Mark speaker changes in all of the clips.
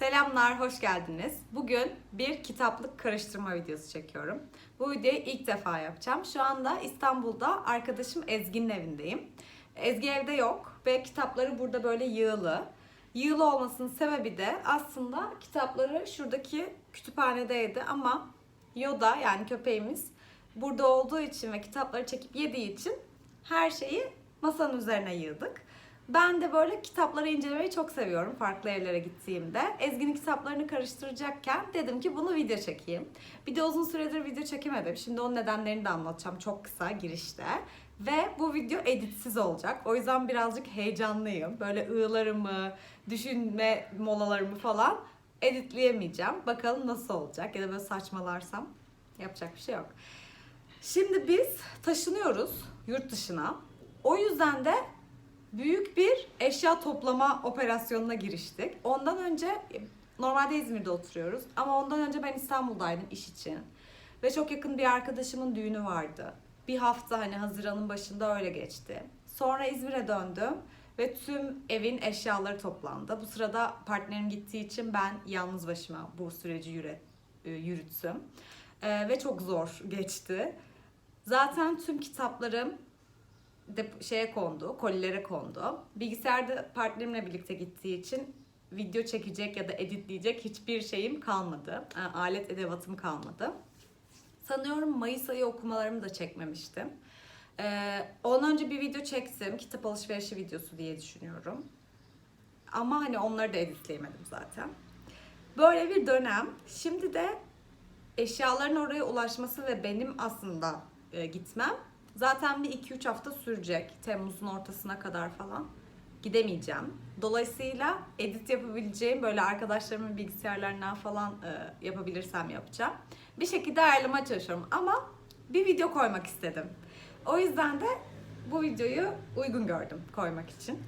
Speaker 1: Selamlar, hoş geldiniz. Bugün bir kitaplık karıştırma videosu çekiyorum. Bu videoyu ilk defa yapacağım. Şu anda İstanbul'da arkadaşım Ezgi'nin evindeyim. Ezgi evde yok ve kitapları burada böyle yığılı. Yığılı olmasının sebebi de aslında kitapları şuradaki kütüphanedeydi ama Yoda yani köpeğimiz burada olduğu için ve kitapları çekip yediği için her şeyi masanın üzerine yığdık. Ben de böyle kitapları incelemeyi çok seviyorum farklı evlere gittiğimde. Ezgi'nin kitaplarını karıştıracakken dedim ki bunu video çekeyim. Bir de uzun süredir video çekemedim. Şimdi onun nedenlerini de anlatacağım çok kısa girişte. Ve bu video editsiz olacak. O yüzden birazcık heyecanlıyım. Böyle ığlarımı, düşünme molalarımı falan editleyemeyeceğim. Bakalım nasıl olacak ya da böyle saçmalarsam yapacak bir şey yok. Şimdi biz taşınıyoruz yurt dışına. O yüzden de büyük bir eşya toplama operasyonuna giriştik. Ondan önce normalde İzmir'de oturuyoruz ama ondan önce ben İstanbul'daydım iş için. Ve çok yakın bir arkadaşımın düğünü vardı. Bir hafta hani Haziran'ın başında öyle geçti. Sonra İzmir'e döndüm ve tüm evin eşyaları toplandı. Bu sırada partnerim gittiği için ben yalnız başıma bu süreci yürüt, yürüttüm. Ee, ve çok zor geçti. Zaten tüm kitaplarım de şeye kondu, kolilere kondu. Bilgisayarda partnerimle birlikte gittiği için video çekecek ya da editleyecek hiçbir şeyim kalmadı. Yani alet edevatım kalmadı. Sanıyorum Mayıs ayı okumalarımı da çekmemiştim. Ee, ondan önce bir video çektim. Kitap alışverişi videosu diye düşünüyorum. Ama hani onları da editleyemedim zaten. Böyle bir dönem. Şimdi de eşyaların oraya ulaşması ve benim aslında e, gitmem Zaten bir 2-3 hafta sürecek. Temmuz'un ortasına kadar falan. Gidemeyeceğim. Dolayısıyla edit yapabileceğim böyle arkadaşlarımın bilgisayarlarından falan e, yapabilirsem yapacağım. Bir şekilde ayarlamaya çalışıyorum ama bir video koymak istedim. O yüzden de bu videoyu uygun gördüm koymak için.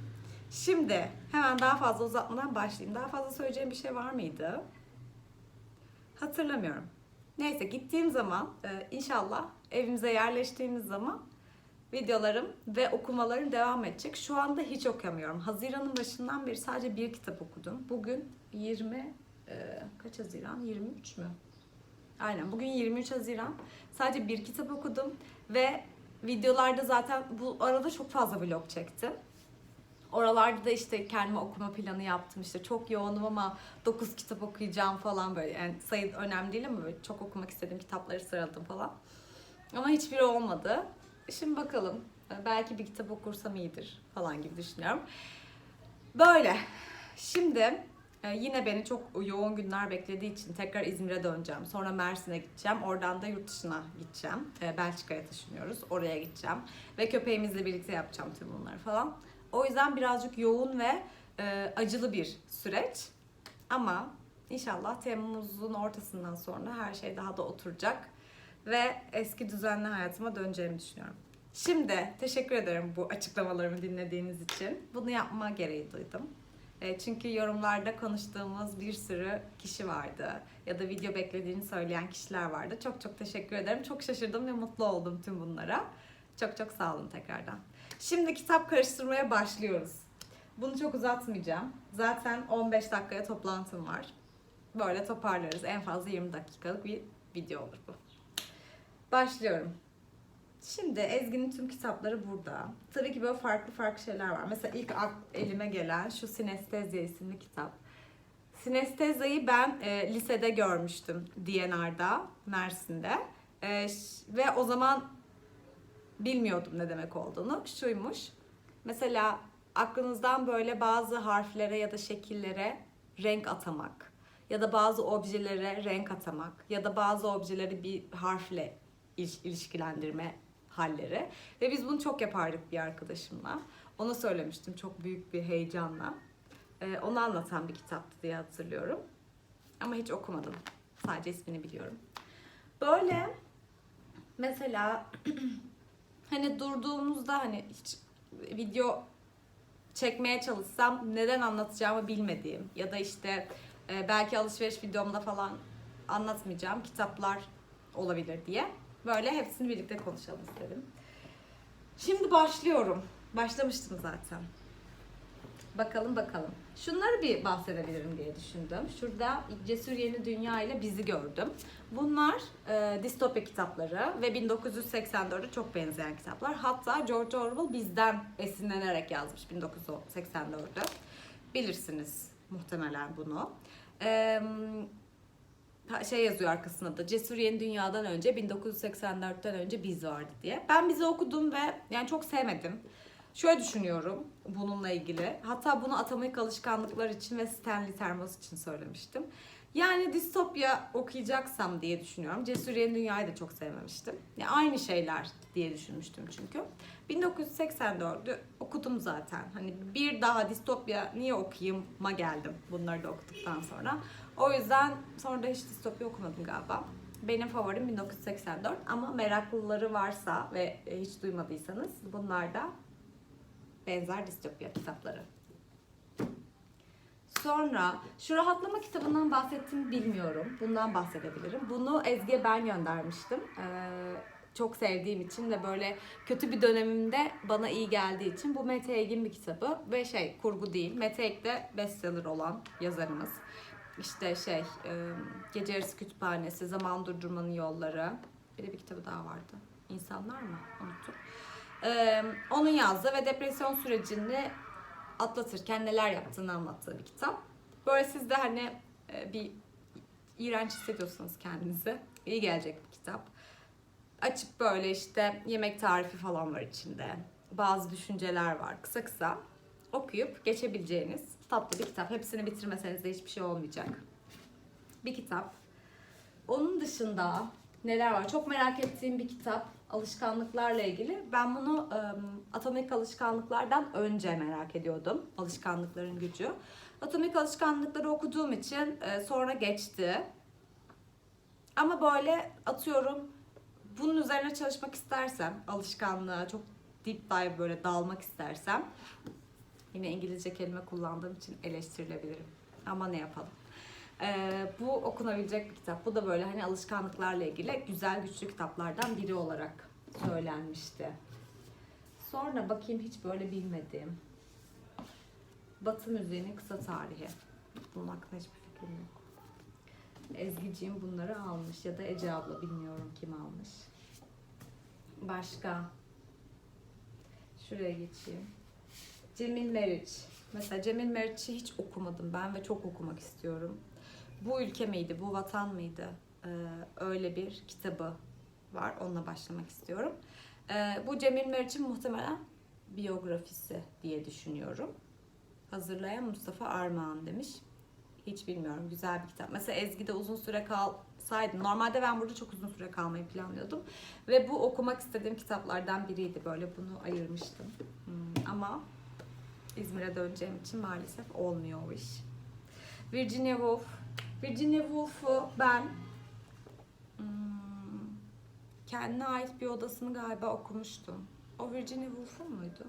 Speaker 1: Şimdi hemen daha fazla uzatmadan başlayayım. Daha fazla söyleyeceğim bir şey var mıydı? Hatırlamıyorum. Neyse gittiğim zaman e, inşallah evimize yerleştiğimiz zaman videolarım ve okumalarım devam edecek. Şu anda hiç okuyamıyorum. Haziran'ın başından beri sadece bir kitap okudum. Bugün 20 e, kaç Haziran? 23 mü? Aynen bugün 23 Haziran. Sadece bir kitap okudum ve videolarda zaten bu arada çok fazla vlog çektim. Oralarda da işte kendime okuma planı yaptım işte çok yoğunum ama 9 kitap okuyacağım falan böyle yani sayı önemli değil ama böyle çok okumak istediğim kitapları sıraladım falan. Ama hiçbiri olmadı. Şimdi bakalım belki bir kitap okursam iyidir falan gibi düşünüyorum. Böyle. Şimdi e, yine beni çok yoğun günler beklediği için tekrar İzmir'e döneceğim. Sonra Mersin'e gideceğim. Oradan da yurt dışına gideceğim. E, Belçika'ya taşınıyoruz. Oraya gideceğim. Ve köpeğimizle birlikte yapacağım tüm bunları falan. O yüzden birazcık yoğun ve e, acılı bir süreç. Ama inşallah Temmuz'un ortasından sonra her şey daha da oturacak ve eski düzenli hayatıma döneceğimi düşünüyorum. Şimdi teşekkür ederim bu açıklamalarımı dinlediğiniz için. Bunu yapma gereği duydum. E, çünkü yorumlarda konuştuğumuz bir sürü kişi vardı ya da video beklediğini söyleyen kişiler vardı. Çok çok teşekkür ederim. Çok şaşırdım ve mutlu oldum tüm bunlara. Çok çok sağ olun tekrardan. Şimdi kitap karıştırmaya başlıyoruz. Bunu çok uzatmayacağım. Zaten 15 dakikaya toplantım var. Böyle toparlarız. En fazla 20 dakikalık bir video olur bu. Başlıyorum. Şimdi Ezgi'nin tüm kitapları burada. Tabii ki böyle farklı farklı şeyler var. Mesela ilk elime gelen şu Sinestezya isimli kitap. Sinestezya'yı ben e, lisede görmüştüm DNR'da, Mersin'de. E, ve o zaman bilmiyordum ne demek olduğunu. Şuymuş. Mesela aklınızdan böyle bazı harflere ya da şekillere renk atamak ya da bazı objelere renk atamak ya da bazı objeleri bir harfle ilişkilendirme halleri. Ve biz bunu çok yapardık bir arkadaşımla. Ona söylemiştim çok büyük bir heyecanla. Ee, onu anlatan bir kitaptı diye hatırlıyorum. Ama hiç okumadım. Sadece ismini biliyorum. Böyle mesela hani durduğumuzda hani hiç video çekmeye çalışsam neden anlatacağımı bilmediğim ya da işte e, belki alışveriş videomda falan anlatmayacağım kitaplar olabilir diye böyle hepsini birlikte konuşalım istedim. Şimdi başlıyorum. Başlamıştım zaten. Bakalım bakalım. Şunları bir bahsedebilirim diye düşündüm. Şurada Cesur Yeni Dünya ile Bizi gördüm. Bunlar e, distopya kitapları ve 1984'e çok benzeyen kitaplar. Hatta George Orwell bizden esinlenerek yazmış 1984'ü. Bilirsiniz muhtemelen bunu. Eee şey yazıyor arkasında da Cesur Yeni Dünya'dan önce 1984'ten önce Biz vardı diye. Ben Biz'i okudum ve yani çok sevmedim. Şöyle düşünüyorum bununla ilgili. Hatta bunu atomik alışkanlıklar için ve Stanley Termos için söylemiştim. Yani distopya okuyacaksam diye düşünüyorum. Cesur Yeni Dünya'yı da çok sevmemiştim. Yani aynı şeyler diye düşünmüştüm çünkü. 1984'ü okudum zaten. Hani bir daha distopya niye okuyayım'a geldim bunları da okuduktan sonra. O yüzden sonra da hiç distopya okumadım galiba. Benim favorim 1984 ama meraklıları varsa ve e, hiç duymadıysanız bunlar da benzer distopya kitapları. Sonra şu rahatlama kitabından bahsettim bilmiyorum. Bundan bahsedebilirim. Bunu Ezgi'ye ben göndermiştim. Ee, çok sevdiğim için ve böyle kötü bir dönemimde bana iyi geldiği için bu Mete Egin bir kitabı ve şey kurgu değil. Mete Eg de bestseller olan yazarımız. İşte şey e, Gece Yarısı Kütüphanesi, Zaman Durdurmanın Yolları. Bir de bir kitabı daha vardı. İnsanlar mı? Unuttum. Ee, onun yazdığı ve depresyon sürecini atlatırken neler yaptığını anlattığı bir kitap. Böyle siz de hani e, bir iğrenç hissediyorsanız kendinizi iyi gelecek bir kitap. Açıp böyle işte yemek tarifi falan var içinde. Bazı düşünceler var. Kısa kısa okuyup geçebileceğiniz tatlı bir kitap. Hepsini bitirmeseniz de hiçbir şey olmayacak. Bir kitap. Onun dışında neler var? Çok merak ettiğim bir kitap. Alışkanlıklarla ilgili. Ben bunu ım, Atomik Alışkanlıklardan önce merak ediyordum. Alışkanlıkların gücü. Atomik Alışkanlıkları okuduğum için e, sonra geçti. Ama böyle atıyorum bunun üzerine çalışmak istersem, alışkanlığa çok deep dive böyle dalmak istersem yine İngilizce kelime kullandığım için eleştirilebilirim. Ama ne yapalım. Ee, bu okunabilecek bir kitap. Bu da böyle hani alışkanlıklarla ilgili güzel güçlü kitaplardan biri olarak söylenmişti. Sonra bakayım hiç böyle bilmediğim. Batı müziğinin kısa tarihi. Bunun hakkında hiçbir fikrim yok. Ezgi'ciğim bunları almış ya da Ece abla bilmiyorum kim almış. Başka. Şuraya geçeyim. Cemil Meriç. Mesela Cemil Meriç'i hiç okumadım ben ve çok okumak istiyorum. Bu ülke miydi, bu vatan mıydı? Ee, öyle bir kitabı var. Onunla başlamak istiyorum. Ee, bu Cemil Meriç'in muhtemelen biyografisi diye düşünüyorum. Hazırlayan Mustafa Armağan demiş. Hiç bilmiyorum. Güzel bir kitap. Mesela Ezgi'de uzun süre kalsaydım. Normalde ben burada çok uzun süre kalmayı planlıyordum. Ve bu okumak istediğim kitaplardan biriydi. Böyle bunu ayırmıştım. Hmm, ama İzmir'e döneceğim için maalesef olmuyor o iş. Virginia Woolf. Virginia Woolf'u ben hmm, kendine ait bir odasını galiba okumuştum. O Virginia Woolf'un muydu?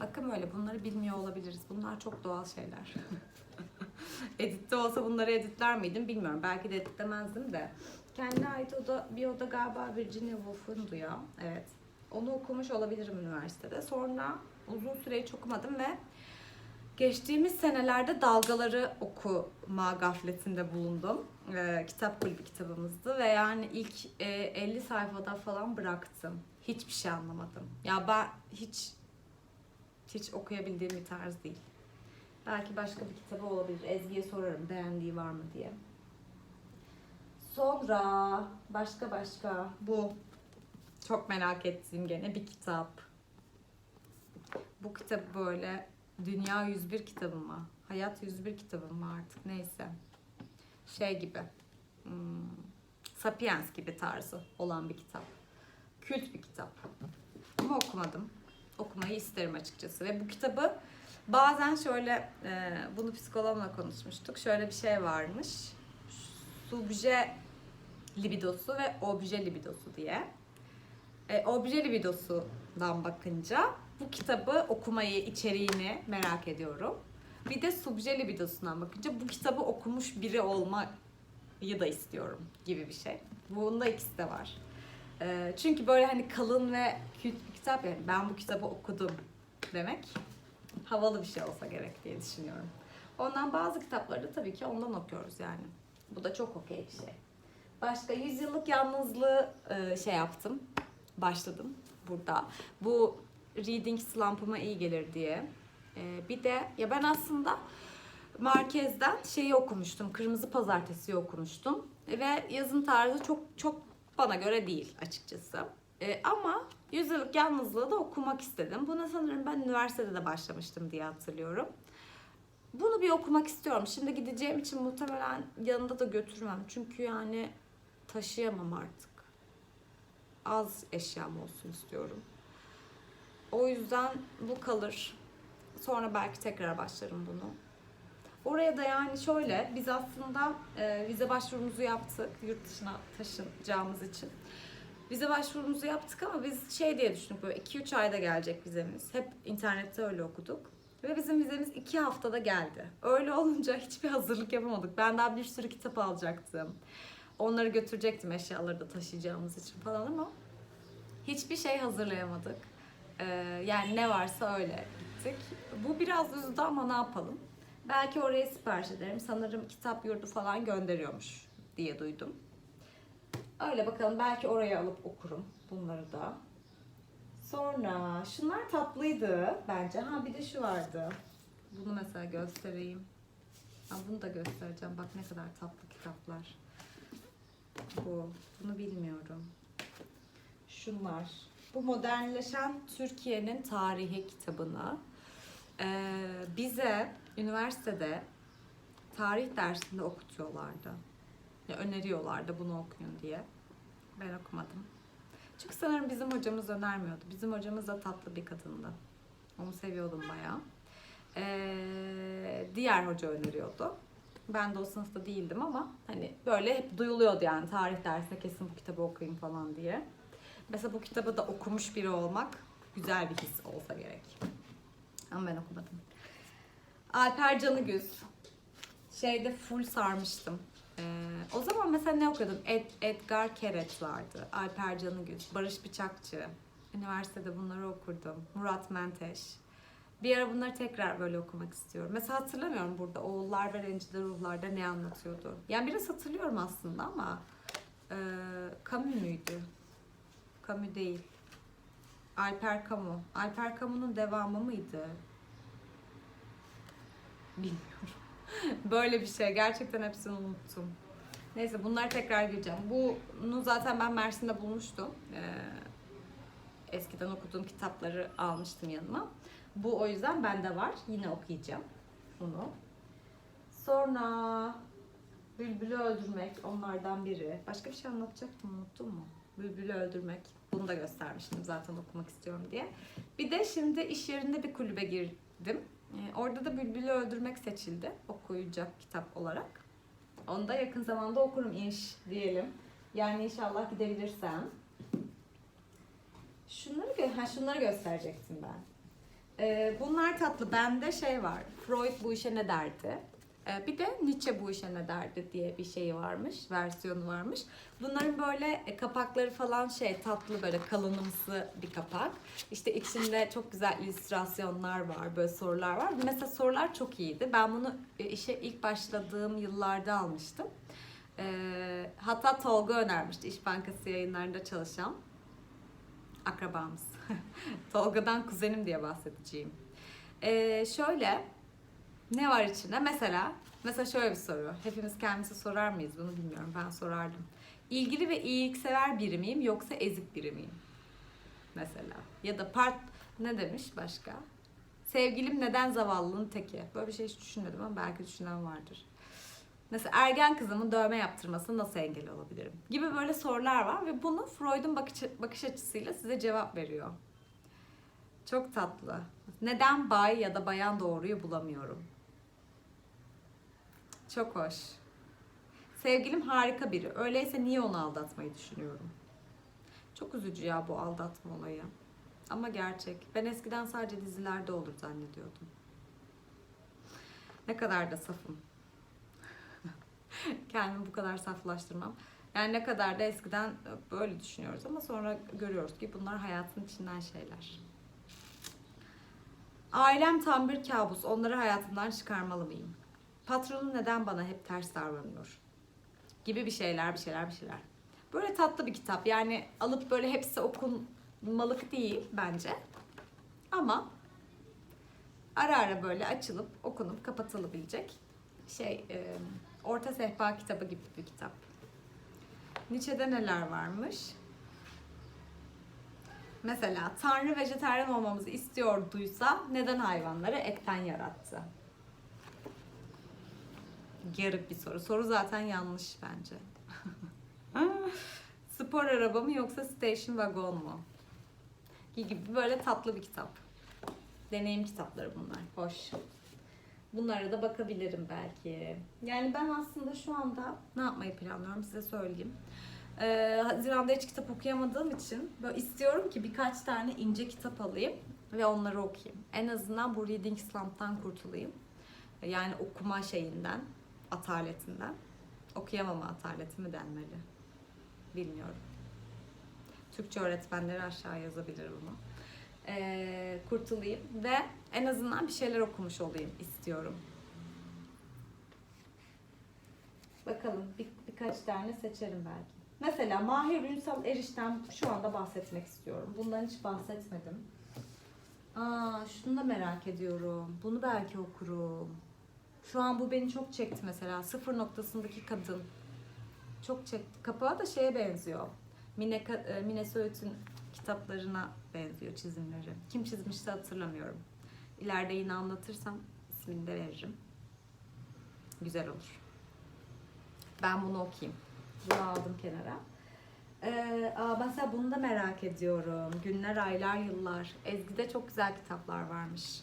Speaker 1: Bakın öyle bunları bilmiyor olabiliriz. Bunlar çok doğal şeyler. Editte olsa bunları editler miydim bilmiyorum. Belki de editlemezdim de. Kendine ait oda, bir oda galiba Virginia Woolf'undu ya. Evet. Onu okumuş olabilirim üniversitede. Sonra uzun süre hiç okumadım ve geçtiğimiz senelerde dalgaları okuma gafletinde bulundum. Ee, kitap kulübü kitabımızdı ve yani ilk e, 50 sayfada falan bıraktım. Hiçbir şey anlamadım. Ya ben hiç hiç okuyabildiğim bir tarz değil. Belki başka bir kitabı olabilir. Ezgi'ye sorarım beğendiği var mı diye. Sonra başka başka bu çok merak ettiğim gene bir kitap. Bu kitap böyle Dünya 101 kitabı mı? Hayat 101 kitabı mı artık neyse. Şey gibi. Hmm, Sapiens gibi tarzı olan bir kitap. Kült bir kitap. Ama okumadım. Okumayı isterim açıkçası. Ve bu kitabı bazen şöyle, e, bunu psikologla konuşmuştuk. Şöyle bir şey varmış. Subje libidosu ve obje libidosu diye. E, obje libidosundan bakınca bu kitabı okumayı, içeriğini merak ediyorum. Bir de subje libidosundan bakınca bu kitabı okumuş biri olmayı da istiyorum gibi bir şey. Bunda ikisi de var. E, çünkü böyle hani kalın ve kült bir kitap yani ben bu kitabı okudum demek havalı bir şey olsa gerek diye düşünüyorum. Ondan bazı kitapları da tabii ki ondan okuyoruz yani. Bu da çok okey bir şey. Başka yüzyıllık yalnızlığı e, şey yaptım. Başladım burada. Bu reading slump'ıma iyi gelir diye. E, bir de ya ben aslında Markez'den şeyi okumuştum. Kırmızı Pazartesi'yi okumuştum. Ve yazım tarzı çok çok bana göre değil açıkçası. E, ama Yüzyıllık Yalnızlığı da okumak istedim. Buna sanırım ben üniversitede de başlamıştım diye hatırlıyorum. Bunu bir okumak istiyorum. Şimdi gideceğim için muhtemelen yanında da götürmem. Çünkü yani taşıyamam artık. Az eşyam olsun istiyorum. O yüzden bu kalır. Sonra belki tekrar başlarım bunu. Oraya da yani şöyle, biz aslında e, vize başvurumuzu yaptık yurt dışına taşınacağımız için. Vize başvurumuzu yaptık ama biz şey diye düşündük böyle 2-3 ayda gelecek vizemiz. Hep internette öyle okuduk. Ve bizim vizemiz 2 haftada geldi. Öyle olunca hiçbir hazırlık yapamadık. Ben daha bir sürü kitap alacaktım. Onları götürecektim eşyaları da taşıyacağımız için falan ama hiçbir şey hazırlayamadık. Ee, yani ne varsa öyle gittik. Bu biraz üzdü ama ne yapalım. Belki oraya sipariş ederim. Sanırım kitap yurdu falan gönderiyormuş diye duydum. Öyle bakalım belki oraya alıp okurum bunları da. Sonra şunlar tatlıydı bence. Ha bir de şu vardı. Bunu mesela göstereyim. Ha, bunu da göstereceğim. Bak ne kadar tatlı kitaplar. Bu. Bunu bilmiyorum. Şunlar. Bu modernleşen Türkiye'nin tarihi kitabını ee, bize üniversitede tarih dersinde okutuyorlardı. Ya öneriyorlardı bunu okuyun diye. Ben okumadım. Çünkü sanırım bizim hocamız önermiyordu. Bizim hocamız da tatlı bir kadındı. Onu seviyordum bayağı. Ee, diğer hoca öneriyordu. Ben de o sınıfta değildim ama hani böyle hep duyuluyordu yani tarih dersinde kesin bu kitabı okuyun falan diye. Mesela bu kitabı da okumuş biri olmak güzel bir his olsa gerek. Ama ben okumadım. Alper Canıgüz. Şeyde full sarmıştım. Ee, o zaman mesela ne okudum? Ed, Edgar Keret vardı. Alper Canıgüz, Barış Bıçakçı. Üniversitede bunları okurdum. Murat Menteş. Bir ara bunları tekrar böyle okumak istiyorum. Mesela hatırlamıyorum burada Oğullar ve Rencide Ruhlar'da ne anlatıyordu. Yani biraz hatırlıyorum aslında ama e, Camus muydu? Camus değil. Alper Camus. Alper Camus'un devamı mıydı? Bilmiyorum. Böyle bir şey. Gerçekten hepsini unuttum. Neyse bunları tekrar gireceğim. Bunu zaten ben Mersin'de bulmuştum. Ee, eskiden okuduğum kitapları almıştım yanıma. Bu o yüzden bende var. Yine okuyacağım bunu. Sonra Bülbül'ü öldürmek onlardan biri. Başka bir şey anlatacaktım unuttum mu? Bülbül'ü öldürmek. Bunu da göstermiştim zaten okumak istiyorum diye. Bir de şimdi iş yerinde bir kulübe girdim. Ee, Orada da Bülbül'ü öldürmek seçildi okuyacak kitap olarak. Onu da yakın zamanda okurum inş diyelim. Yani inşallah gidebilirsem. Şunları, gö- ha, şunları gösterecektim ben. Ee, bunlar tatlı. Bende şey var. Freud bu işe ne derdi? Ee, bir de Nietzsche bu işe ne derdi diye bir şey varmış. Versiyonu varmış. Bunların böyle e, kapakları falan şey tatlı böyle kalınımsı bir kapak. İşte içinde çok güzel illüstrasyonlar var. Böyle sorular var. Mesela sorular çok iyiydi. Ben bunu e, işe ilk başladığım yıllarda almıştım. Ee, hatta Tolga önermişti. İş Bankası yayınlarında çalışan akrabamız. Tolga'dan kuzenim diye bahsedeceğim. Ee, şöyle ne var içinde? Mesela mesela şöyle bir soru. Hepimiz kendimize sorar mıyız? Bunu bilmiyorum. Ben sorardım. İlgili ve iyiliksever biri miyim yoksa ezik biri miyim? Mesela. Ya da part ne demiş başka? Sevgilim neden zavallının teki? Böyle bir şey hiç düşünmedim ama belki düşünen vardır. Mesela ergen kızımın dövme yaptırmasına nasıl engel olabilirim? Gibi böyle sorular var ve bunu Freud'un bakış, bakış açısıyla size cevap veriyor. Çok tatlı. Neden bay ya da bayan doğruyu bulamıyorum? Çok hoş. Sevgilim harika biri. Öyleyse niye onu aldatmayı düşünüyorum? Çok üzücü ya bu aldatma olayı. Ama gerçek. Ben eskiden sadece dizilerde olur zannediyordum. Ne kadar da safım. Kendimi bu kadar saflaştırmam. Yani ne kadar da eskiden böyle düşünüyoruz ama sonra görüyoruz ki bunlar hayatın içinden şeyler. Ailem tam bir kabus. Onları hayatımdan çıkarmalı mıyım? Patronum neden bana hep ters davranıyor? Gibi bir şeyler, bir şeyler, bir şeyler. Böyle tatlı bir kitap. Yani alıp böyle hepsi okunmalık değil bence. Ama ara ara böyle açılıp okunup kapatılabilecek şey e, orta sehpa kitabı gibi bir kitap. Nietzsche'de neler varmış? Mesela Tanrı vejetaryen olmamızı istiyorduysa neden hayvanları etten yarattı? Garip bir soru. Soru zaten yanlış bence. Spor araba mı yoksa station wagon mu? Gibi böyle tatlı bir kitap. Deneyim kitapları bunlar. Hoş. Bunlara da bakabilirim belki. Yani ben aslında şu anda ne yapmayı planlıyorum size söyleyeyim. Ee, Haziran'da hiç kitap okuyamadığım için böyle istiyorum ki birkaç tane ince kitap alayım ve onları okuyayım. En azından bu reading slump'tan kurtulayım. Yani okuma şeyinden, ataletinden. Okuyamama ataleti mi denmeli? Bilmiyorum. Türkçe öğretmenleri aşağı yazabilir bunu. Ee, kurtulayım ve en azından bir şeyler okumuş olayım istiyorum. Bakalım bir, birkaç tane seçerim belki. Mesela Mahir Ünsal Eriş'ten şu anda bahsetmek istiyorum. Bundan hiç bahsetmedim. Aa, şunu da merak ediyorum. Bunu belki okurum. Şu an bu beni çok çekti mesela. Sıfır noktasındaki kadın. Çok çekti. Kapağı da şeye benziyor. Mine, e, Mine Söğüt'ün kitaplarına benziyor çizimleri. Kim çizmişse hatırlamıyorum. İleride yine anlatırsam ismini de veririm. Güzel olur. Ben bunu okuyayım. Bunu aldım kenara. Ee, aa, mesela bunu da merak ediyorum. Günler, aylar, yıllar. Ezgi'de çok güzel kitaplar varmış.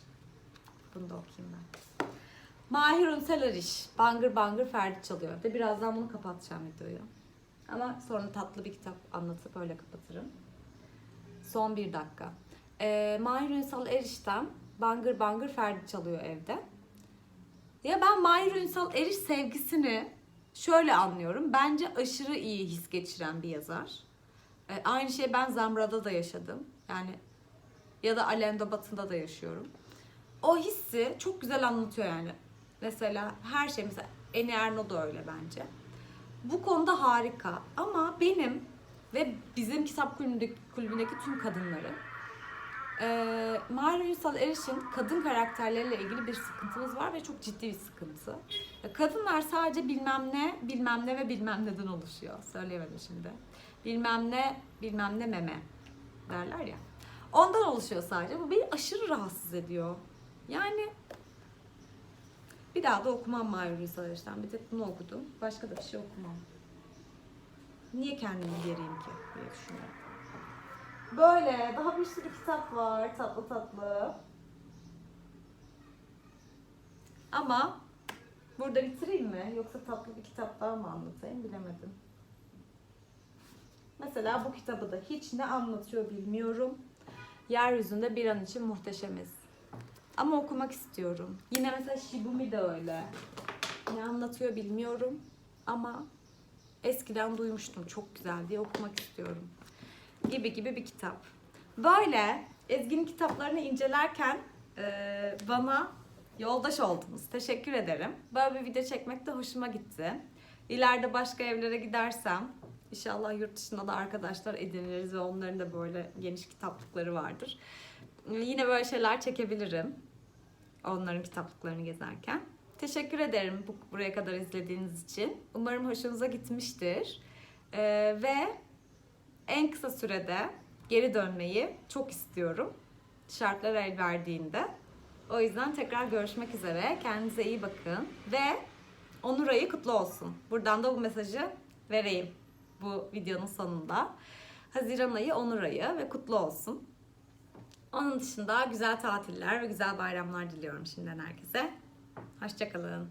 Speaker 1: Bunu da okuyayım ben. Mahir Ünsel Eriş. Bangır bangır Ferdi çalıyor. Ve birazdan bunu kapatacağım videoyu. Ama sonra tatlı bir kitap anlatıp öyle kapatırım. Son bir dakika. Ee, Mahir Ünsal Eriş'ten Bangır Bangır Ferdi çalıyor evde. Ya ben Mahir Ünsal Eriş sevgisini şöyle anlıyorum. Bence aşırı iyi his geçiren bir yazar. Ee, aynı şey ben Zamra'da da yaşadım. Yani ya da Alendo Batı'nda da yaşıyorum. O hissi çok güzel anlatıyor yani. Mesela her şey mesela Eni Erno da öyle bence. Bu konuda harika ama benim ve bizim kitap kulübündeki, kulübündeki tüm kadınları e, Mahir Ünsal Eriş'in kadın karakterleriyle ilgili bir sıkıntımız var ve çok ciddi bir sıkıntı. Kadınlar sadece bilmem ne, bilmem ne ve bilmem neden oluşuyor. Söyleyemedim şimdi. Bilmem ne, bilmem ne meme derler ya. Ondan oluşuyor sadece. Bu beni aşırı rahatsız ediyor. Yani bir daha da okumam Ünsal Eriş'ten. Bir tek bunu okudum. Başka da bir şey okumam. Niye kendimi gereyim ki diye düşünüyorum. Böyle daha bir sürü kitap var tatlı tatlı. Ama burada bitireyim mi yoksa tatlı bir kitap daha mı anlatayım bilemedim. Mesela bu kitabı da hiç ne anlatıyor bilmiyorum. Yeryüzünde bir an için muhteşemiz. Ama okumak istiyorum. Yine mesela Shibumi de öyle. Ne anlatıyor bilmiyorum ama eskiden duymuştum çok güzel diye okumak istiyorum gibi gibi bir kitap. Böyle Ezgi'nin kitaplarını incelerken e, bana yoldaş oldunuz. Teşekkür ederim. Böyle bir video çekmek de hoşuma gitti. İleride başka evlere gidersem inşallah yurt dışında da arkadaşlar ediniriz ve onların da böyle geniş kitaplıkları vardır. Yine böyle şeyler çekebilirim. Onların kitaplıklarını gezerken. Teşekkür ederim bu, buraya kadar izlediğiniz için. Umarım hoşunuza gitmiştir. E, ve en kısa sürede geri dönmeyi çok istiyorum. Şartlar el verdiğinde. O yüzden tekrar görüşmek üzere. Kendinize iyi bakın. Ve Onur ayı kutlu olsun. Buradan da bu mesajı vereyim bu videonun sonunda. Haziran ayı Onur ayı ve kutlu olsun. Onun dışında güzel tatiller ve güzel bayramlar diliyorum şimdiden herkese. Hoşçakalın.